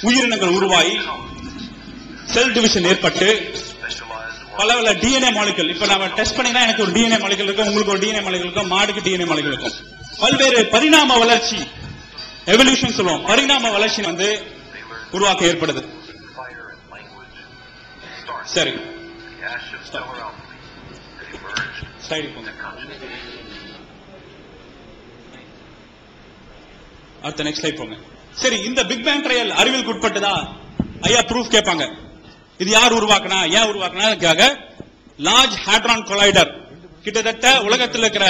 உயிரினங்கள் உருவாகி cell division ஏற்பட்டு பல பல டிஎன்ஏ மாலிகுல் இப்ப நம்ம டெஸ்ட் பண்ணினா எனக்கு ஒரு டிஎன்ஏ மலைகள் இருக்கும் உங்களுக்கு ஒரு டிஎன்ஏ மலைகள் இருக்கும் மாடுக்கு டிஎன்ஏ மலைகள் இருக்கும். பல்வேறு பரிணாம வளர்ச்சி எவல்யூஷன் சொல்லுவோம். பரிணாம வளர்ச்சி வந்து உருவாக்கம் ஏற்படுது. சரி. அடுத்த நெக்ஸ்ட் ஸ்லைட் போங்க. சரி இந்த பிக் பேங் ட்ரையல் அறிவியலுக்கு உட்பட்டதா? ஐயா ப்ரூஃப் கேட்பாங்க. இது யார் உருவாக்குனா? ஏன் உருவாக்குனா அதுக்காக லார்ஜ் ஹேட்ரான் கொலைடர் கிட்டத்தட்ட உலகத்தில் இருக்கிற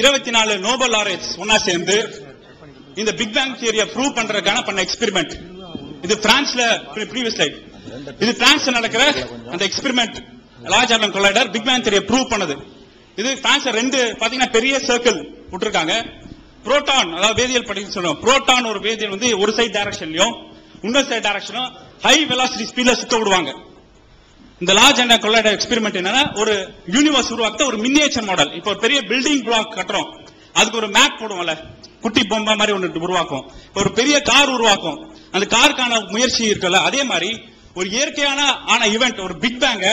இருபத்தி நாலு நோபல் லாரேட்ஸ் ஒன்னா சேர்ந்து இந்த பிக் பேங் தியரியை ப்ரூவ் பண்றதுக்கான பண்ண எக்ஸ்பெரிமெண்ட் இது பிரான்ஸ்ல ப்ரீவியஸ் ஸ்லைட் இது பிரான்ஸ்ல நடக்கிற அந்த experiment large hadron collider big bang தியரியை ப்ரூவ் பண்ணது. இது பிரான்ஸ்ல ரெண்டு பாத்தீங்கன்னா பெரிய சர்க்கிள் விட்டுருக்காங்க. புரோட்டான் அதாவது வேதியியல் படிக்க சொல்லுவோம் புரோட்டான் ஒரு வேதியியல் வந்து ஒரு சைடு டைரக்ஷன்லயும் இன்னொரு சைடு டைரக்ஷனும் ஹை வெலாசிட்டி ஸ்பீட்ல சுத்த விடுவாங்க. இந்த லார்ஜ் அண்ட் கொள்ளைட எக்ஸ்பெரிமெண்ட் என்னன்னா ஒரு யூனிவர்ஸ் உருவாக்க ஒரு மினியேச்சர் மாடல் இப்போ ஒரு பெரிய பில்டிங் பிளாக் கட்டுறோம். அதுக்கு ஒரு மேப் போடுவோம்ல. குட்டி பொம்மை மாதிரி ஒன்று உருவாக்கும். இப்போ ஒரு பெரிய கார் உருவாக்கும். அந்த காருக்கான முயற்சி இருக்குல்ல அதே மாதிரி ஒரு இயற்கையான ஆன ஈவெண்ட் ஒரு பிக் பேங்க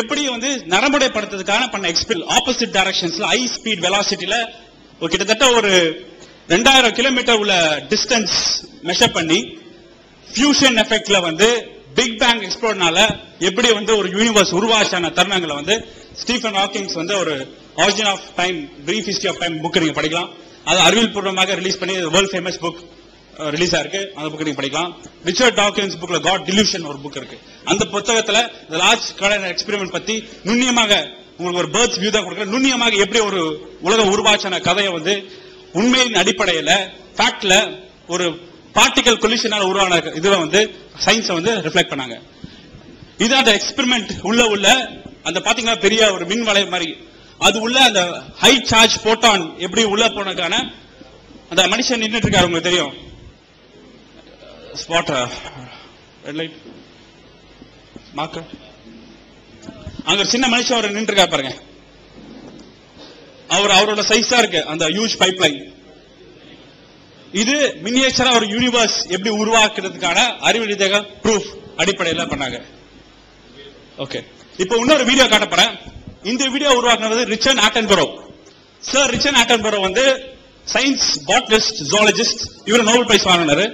எப்படி வந்து நரம்புடைப்படுத்துறதுக்கான பண்ண எக்ஸ்பெல் ஆப்போசிட் டைரக்ஷன்ஸ்ல ஹை ஸ்பீட் வெலாசிட்டியில கிட்டத்தட்ட ஒரு ரெண்டாயிரம் கிலோமீட்டர் உள்ள டிஸ்டன்ஸ் மெஷர் பண்ணி ஃபியூஷன் எஃபெக்ட்ல வந்து பிக் பேங் எக்ஸ்ப்ளோர்னால எப்படி வந்து ஒரு யூனிவர்ஸ் உருவாச்சான தருணங்களை வந்து ஸ்டீஃபன் ஹாக்கிங்ஸ் வந்து ஒரு origin of time brief history of time book நீங்க படிக்கலாம். அது அறிவியல் பூர்வமாக ரிலீஸ் பண்ணி வேர்ல்ட் ஃபேமஸ் புக் ரிலீஸ் ஆயிருக்கு. அந்த புக் நீங்க படிக்கலாம். ரிச்சர்ட் டாக்கின்ஸ் புக்ல காட் டிலூஷன் ஒரு புக் இருக்கு. அந்த புத்தகத்துல இந்த லார்ஜ் கலர் எக்ஸ்பெரிமெண்ட் பத்தி நுண்ணியமாக உங்களுக்கு ஒரு பேர்ட்ஸ் வியூ தான் கொடுக்குற நுண்ணியமாக எப்படி ஒரு உலக உருவாச்சான கதையை வந்து உண்மையின் அடிப்படையில் ஃபேக்ட்ல ஒரு பார்ட்டிகல் கொலிஷனால் உருவான இதில் வந்து சயின்ஸை வந்து ரிஃப்ளெக்ட் பண்ணாங்க. இது அந்த எக்ஸ்பெரிமெண்ட் உள்ள உள்ள அந்த பாத்தீங்கன்னா பெரிய ஒரு மின் வலை மாதிரி. அது உள்ள அந்த ஹை சார்ஜ் போட்டான் எப்படி உள்ள போனதுக்கான அந்த மனுஷன் நின்றுட்டு இருக்காரு உங்களுக்கு தெரியும். ஸ்பாட் ரெட் லைட் மார்க்கர் அங்க ஒரு சின்ன மனுஷன் அவர் நின்று பாருங்க. அவர் அவரோட சைஸா இருக்கு அந்த ஹியூஜ் பைப் லைன் இது மினியேச்சரா ஒரு யூனிவர்ஸ் எப்படி உருவாக்குறதுக்கான அறிவு ரீதியாக ப்ரூஃப் அடிப்படையில பண்ணாங்க. ஓகே இப்போ இன்னொரு வீடியோ காட்ட போறேன். இந்த வீடியோ உருவாக்குனது Richard Attenborough. Sir Richard Attenborough வந்து சயின்ஸ் பாட்னிஸ்ட் ஜூலஜிஸ்ட் இவர் நோபல் பிரைஸ் வாங்கினாரு.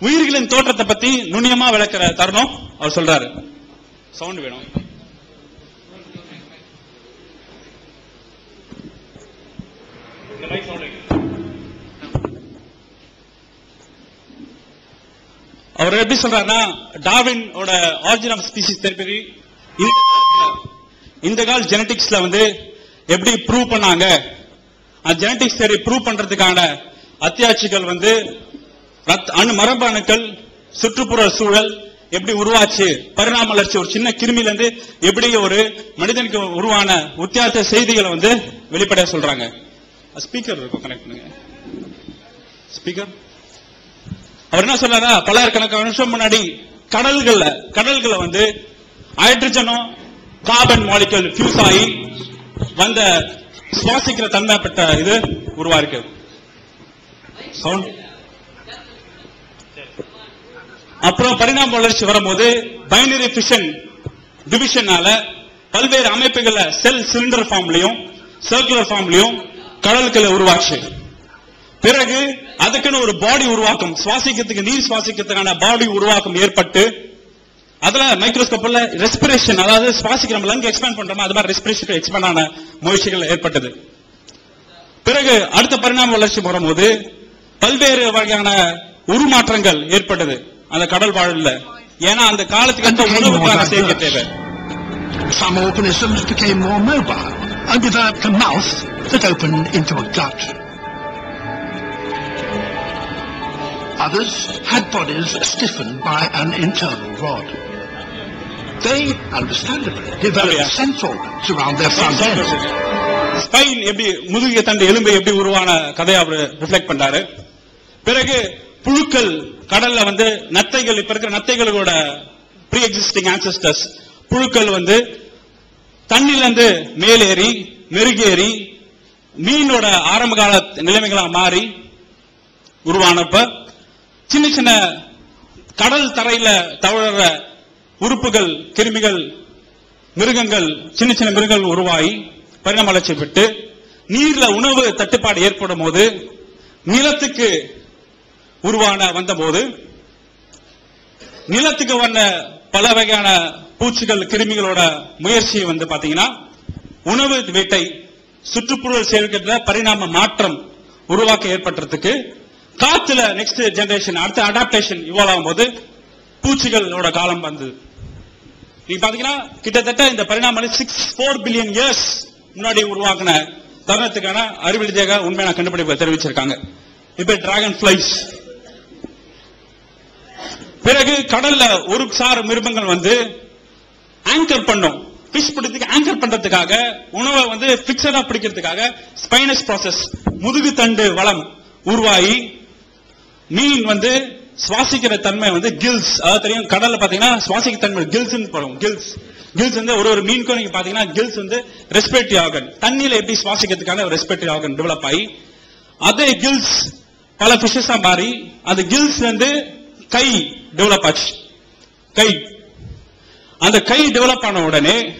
உயிர்களின் தோற்றத்தை பத்தி நுண்ணியமா விளக்குற தருணம் அவர் சொல்றாரு. சவுண்ட் வேணும். இந்த அவர் எப்படி சொல்றாருன்னா Darwin origin of species therapy இந்த கால ஜெனடிக்ஸ்ல வந்து எப்படி ப்ரூவ் பண்ணாங்க? அந்த ஜெனடிக்ஸ் தேரி ப்ரூவ் பண்றதுக்கான அத்தியாட்சிகள் வந்து அணு மரபணுக்கள் சுற்றுப்புற சூழல் எப்படி உருவாச்சு பரிணாம வளர்ச்சி ஒரு சின்ன கிருமில இருந்து எப்படி ஒரு மனிதனுக்கு உருவான வித்தியாச செய்திகளை வந்து வெளிப்படைய சொல்றாங்க. ஸ்பீக்கர் இருக்கும் கனெக்ட் பண்ணுங்க. ஸ்பீக்கர் அவர் என்ன சொல்றாரா பல்லாயிரக்கணக்கான வருஷம் முன்னாடி கடல்கள்ல கடல்கள்ல வந்து ஹைட்ரஜனும் கார்பன் மாலிகூல் ஃபியூஸ் ஆகி வந்த சுவாசிக்கிற தன்மைப்பட்ட இது உருவாயிருக்கு. சவுண்ட் அப்புறம் பரிணாம வளர்ச்சி வரும்போது பைனரி ஃபிஷன் டிவிஷனால பல்வேறு அமைப்புகளை செல் சிலிண்டர் ஃபார்ம்லயும் சர்க்குலர் ஃபார்ம்லயும் கடல்களை உருவாச்சு. பிறகு அதுக்குன்னு ஒரு பாடி உருவாக்கம். சுவாசிக்கிறதுக்கு நீர் சுவாசிக்கிறதுக்கான பாடி உருவாக்கம் ஏற்பட்டு அதுல மைக்ரோஸ்கோப்ல ரெஸ்பிரேஷன் அதாவது சுவாசிக்க நம்ம லங் எக்ஸ்பேண்ட் பண்றோமா அது மாதிரி ரெஸ்பிரேஷன் எக்ஸ்பேண்ட் ஆன முயற்சிகள் ஏற்பட்டது. பிறகு அடுத்த பரிணாம வளர்ச்சி வரும்போது பல்வேறு வகையான உருமாற்றங்கள் ஏற்பட்டது அந்த கடல் வாழ்ல ஏன்னா அந்த காலத்துக்கு அந்த உணவுக்கான சேர்க்கை தேவை. Some organisms became more mobile. And developed a mouth that opened into a gut. Others had bodies stiffened by an internal rod. They, understandably, developed organs around their front end. Spine எப்படி முதுகிய தண்டு எலும்பு எப்படி உருவான கதையை அவர் reflect பண்றாரு பிறகு புழுக்கள் கடல்ல வந்து நத்தைகள் இப்ப இருக்கிற நத்தைகளோட ப்ரீ எக்ஸிஸ்டிங் ஆன்சஸ்டர்ஸ் புழுக்கள் வந்து தண்ணிலிருந்து மேலேறி மெருகேறி மீனோட ஆரம்ப கால நிலைமைகளா மாறி உருவானப்ப சின்ன சின்ன கடல் தரையில தவழற உறுப்புகள் கிருமிகள் மிருகங்கள் சின்ன சின்ன மிருகங்கள் உருவாகி பரிணாம வளர்ச்சி நீர்ல உணவு தட்டுப்பாடு ஏற்படும் போது நிலத்துக்கு உருவான வந்தபோது நிலத்துக்கு வந்த பல வகையான பூச்சிகள் கிருமிகளோட முயற்சி வந்து பாத்தீங்கன்னா உணவு வேட்டை சுற்றுப்புற சேர்க்கின்ற பரிணாம மாற்றம் உருவாக்க ஏற்பட்டுறதுக்கு காத்துல நெக்ஸ்ட் ஜெனரேஷன் அடுத்த அடாப்டேஷன் இவால்வ் ஆகும்போது பூச்சிகளோட காலம் வந்தது நீங்க பாத்தீங்கன்னா கிட்டத்தட்ட இந்த பரிணாமம் சிக்ஸ் ஃபோர் பில்லியன் இயர்ஸ் முன்னாடி உருவாக்கின தருணத்துக்கான அறிவியல் தேக உண்மையான கண்டுபிடிப்பை தெரிவிச்சிருக்காங்க. இப்ப டிராகன் பிளைஸ் பிறகு கடல்ல ஒரு சார மிருகங்கள் வந்து ஆங்கர் பண்ணும். ஃபிஷ் பிடிக்கிறதுக்கு ஆங்கர் பண்றதுக்காக உணவை வந்து பிக்சடா பிடிக்கிறதுக்காக ஸ்பைனஸ் ப்ராசஸ் முதுகு தண்டு வளம் உருவாகி மீன் வந்து சுவாசிக்கிற தன்மை வந்து கில்ஸ் அதாவது தெரியும் கடல்ல பாத்தீங்கன்னா சுவாசிக்க தன்மை கில்ஸ் போடும் கில்ஸ் கில்ஸ் வந்து ஒரு ஒரு மீனுக்கும் நீங்க பாத்தீங்கன்னா கில்ஸ் வந்து ரெஸ்பிரேட்டரி ஆர்கன் தண்ணியில எப்படி சுவாசிக்கிறதுக்கான ரெஸ்பிரேட்டரி ஆர்கன் டெவலப் ஆகி அதே கில்ஸ் பல பிஷஸா மாறி அந்த கில்ஸ் வந்து கை டெவலப் ஆச்சு. கை. அந்த கை டெவலப் ஆன உடனே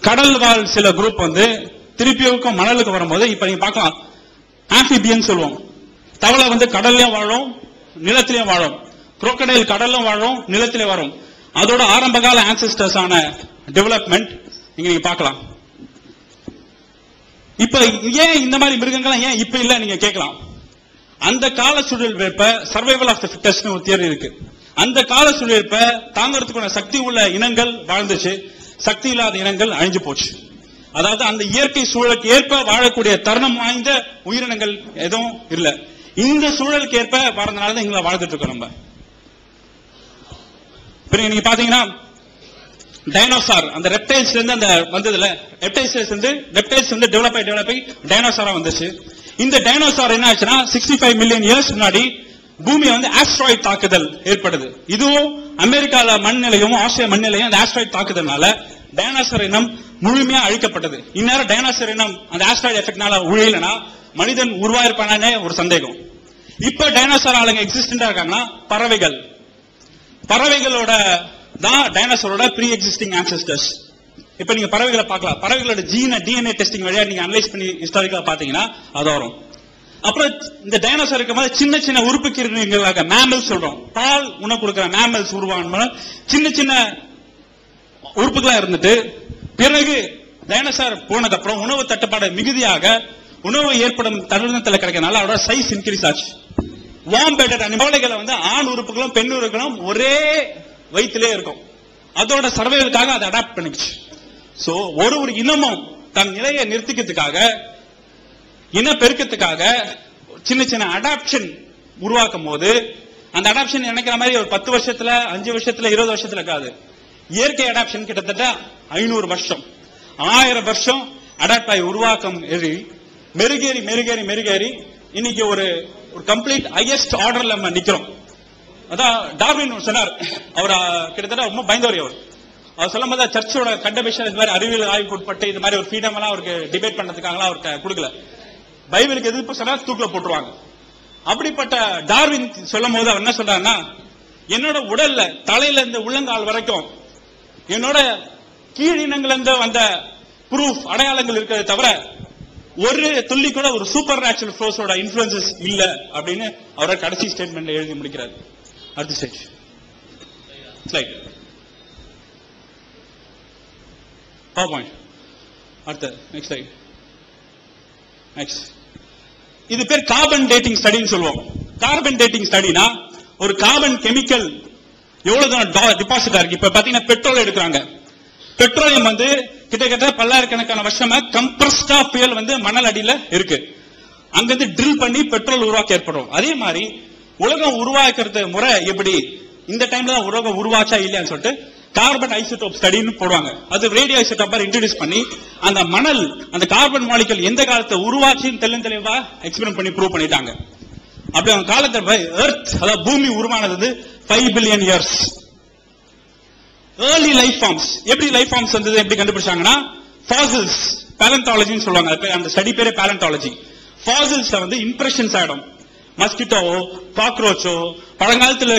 கடல் வாழ் சில குரூப் வந்து திருப்பியும் மணலுக்கு வரும்போது இப்ப நீங்க பார்க்கலாம். ஆம்பிபியன் சொல்லுவோம் தவளை வந்து கடல்லயும் வாழும் நிலத்திலயும் வாழும். குரோக்கடைல் கடலும் வாழும் நிலத்திலே வரும். அதோட ஆரம்பகால ancestors ஆன டெவலப்மெண்ட் நீங்க நீங்க பார்க்கலாம். இப்ப ஏன் இந்த மாதிரி மிருகங்கள்லாம் ஏன் இப்ப இல்ல? நீங்க கேட்கலாம். அந்த கால சூழல் வேப்ப சர்வைவல் ஆஃப் த ஃபிட்டஸ்ட் ஒரு தியரி இருக்கு. அந்த கால சூழல் வெப்ப தாங்கறதுக்கான சக்தி உள்ள இனங்கள் வாழ்ந்துச்சு. சக்தி இல்லாத இனங்கள் அழிஞ்சு போச்சு. அதாவது அந்த இயற்கை சூழலுக்கு ஏற்ப வாழக்கூடிய தருணம் வாய்ந்த உயிரினங்கள் எதுவும் இல்ல. இந்த சூழலுக்கு ஏற்ப வாழ்ந்தனால தான் எங்களை வாழ்ந்துட்டு இருக்கோம் நம்ம. பிறகு நீங்க பாத்தீங்கன்னா டைனோசார் அந்த ரெப்டைல்ஸ்ல இருந்து அந்த வந்ததுல ரெப்டைல்ஸ்ல இருந்து ரெப்டைல்ஸ் வந்து டெவலப் ஆகி டெவலப் ஆகி டைனோசாரா வந்துச்சு. இந்த டைனோசார் என்ன ஆச்சுன்னா 65 ஃபைவ் மில்லியன் இயர்ஸ் முன்னாடி பூமி வந்து ஆஸ்ட்ராய்ட் தாக்குதல் ஏற்படுது. இதுவும் அமெரிக்கால மண்ணிலையும் ஆஸ்திரேலியா மண்ணிலையும் அந்த ஆஸ்ட்ராய்ட் தாக்குதல்னால டைனோசர் இனம் முழுமையா அழிக்கப்பட்டது. இந்நேரம் டைனோசர் இனம் அந்த ஆஸ்ட்ராய்ட் எஃபெக்ட்னால உழியலனா மனிதன் உருவாயிருப்பானே ஒரு சந்தேகம். இப்ப டைனோசர் ஆளுங்க எக்ஸிஸ்டண்டா இருக்காங்கன்னா பறவைகள். பறவைகளோட தான் டைனோசரோட ப்ரீ எக்ஸிஸ்டிங் ஆன்சஸ்டர்ஸ் இப்ப நீங்க பறவைகளை பார்க்கலாம். பறவைகளோட ஜீன டிஎன்ஏ டெஸ்டிங் வழியா நீங்க அனலைஸ் பண்ணி ஹிஸ்டாரிக்கலா பாத்தீங்கன்னா அது வரும். அப்புறம் இந்த டைனோசர் இருக்கும்போது சின்ன சின்ன உறுப்பு கிருமிகளாக மேமல்ஸ் சொல்றோம். பால் உணவு கொடுக்கிற மேமல்ஸ் உருவான சின்ன சின்ன உறுப்புகளா இருந்துட்டு பிறகு டைனோசர் போனது அப்புறம் உணவு தட்டுப்பாடு மிகுதியாக உணவு ஏற்படும் தருணத்தில் கிடைக்கிறதுனால அதோட சைஸ் இன்க்ரீஸ் ஆச்சு. வார்ம் பெட்டட் அனிமல்களை வந்து ஆண் உறுப்புகளும் பெண் உறுப்புகளும் ஒரே வயிற்றுலேயே இருக்கும். அதோட சர்வைவலுக்காக அதை அடாப்ட் பண்ணிச்சு சோ ஒரு ஒரு இனமும் தன் நிலையை நிறுத்திக்கிறதுக்காக இன பெருக்கத்துக்காக சின்ன சின்ன அடாப்ஷன் உருவாக்கும் போது அந்த அடாப்ஷன் நினைக்கிற மாதிரி ஒரு பத்து வருஷத்துல அஞ்சு வருஷத்துல இருபது வருஷத்துல இருக்காது. இயற்கை அடாப்ஷன் கிட்டத்தட்ட ஐநூறு வருஷம். ஆயிரம் வருஷம் அடாப்ட் ஆகி உருவாக்கம் ஏறி மெருகேறி மெருகேறி மெருகேறி இன்னைக்கு ஒரு ஒரு கம்ப்ளீட் ஹையஸ்ட் ஆர்டர்ல நம்ம நிக்கிறோம். அதான் டார்வின் சொன்னார். அவர் கிட்டத்தட்ட ரொம்ப பயந்தவர் அவர். அவர் சொல்லும் போது சர்ச்சோட கண்டபிஷன் இது மாதிரி அறிவியல் ஆய்வுக்கு உட்பட்டு இது மாதிரி ஒரு ஃப்ரீடம் எல்லாம் அவருக்கு டிபேட் பண்ணதுக்காகலாம் அவருக்கு கொடுக்கல. பைபிளுக்கு எதிர்ப்பு சொன்னா தூக்கில போட்டுருவாங்க. அப்படிப்பட்ட டார்வின் சொல்லும் போது அவர் என்ன சொல்றாருன்னா என்னோட உடல்ல தலையில இருந்து உள்ளங்கால் வரைக்கும் என்னோட கீழினங்கள்ல இருந்து வந்த ப்ரூஃப் அடையாளங்கள் இருக்கிறத தவிர ஒரு துள்ளி கூட ஒரு சூப்பர் நேச்சுரல் ஃபோர்ஸோட இன்ஃபுளுசஸ் இல்ல அப்படின்னு அவரோட கடைசி ஸ்டேட்மெண்ட் எழுதி முடிக்கிறார். அடுத்த ஸ்டேஜ் ஸ்லைட் பவர் பாயிண்ட் அடுத்த நெக்ஸ்ட் ஸ்லைட் நெக்ஸ்ட் இது பேர் கார்பன் டேட்டிங் ஸ்டடின்னு சொல்லுவோம். கார்பன் டேட்டிங் ஸ்டடினா ஒரு கார்பன் கெமிக்கல் எவ்வளவு தூரம் டிபாசிட் இருக்கு? இப்ப பாத்தீங்கன்னா பெட்ரோல் எடுக்கிறாங்க. பெட்ரோலியம் வந்து கிட்டத்தட்ட பல்லாயிரக்கணக்கான வருஷமா கம்ப்ரஸ்டா புயல் வந்து மணல் அடியில இருக்கு. அங்கிருந்து ட்ரில் பண்ணி பெட்ரோல் உருவாக்க ஏற்படும். அதே மாதிரி உலகம் உருவாக்குறது முறை எப்படி? இந்த டைம்ல தான் உலகம் உருவாச்சா இல்லையான்னு சொல்லிட்டு கார்பன் ஐசோடோப் ஸ்டடின்னு போடுவாங்க. அது ரேடியோ ஐசோடோப்பா இன்ட்ரடியூஸ் பண்ணி அந்த மணல் அந்த கார்பன் மாலிகல் எந்த காலத்தை உருவாச்சுன்னு தெளிவு தெளிவா எக்ஸ்பிளைன் பண்ணி ப்ரூவ் பண்ணிட்டாங்க. அப்படி அவங்க காலத்தை எர்த் அதாவது பூமி உருவானது வந்து five billion years early life forms எப்படி லைஃப் ஃபார்ம்ஸ் வந்தது எப்படி கண்டுபிடிச்சாங்கன்னா ஃபாசில்ஸ் பேலண்டாலஜின்னு சொல்லுவாங்க. அந்த ஸ்டடி பேரே பேலண்டாலஜி ஃபாசில்ஸ் வந்து இம்ப்ரெஷன்ஸ் ஆயிடும். மஸ்கிட்டோவோ காக்ரோச்சோ பழங்காலத்துல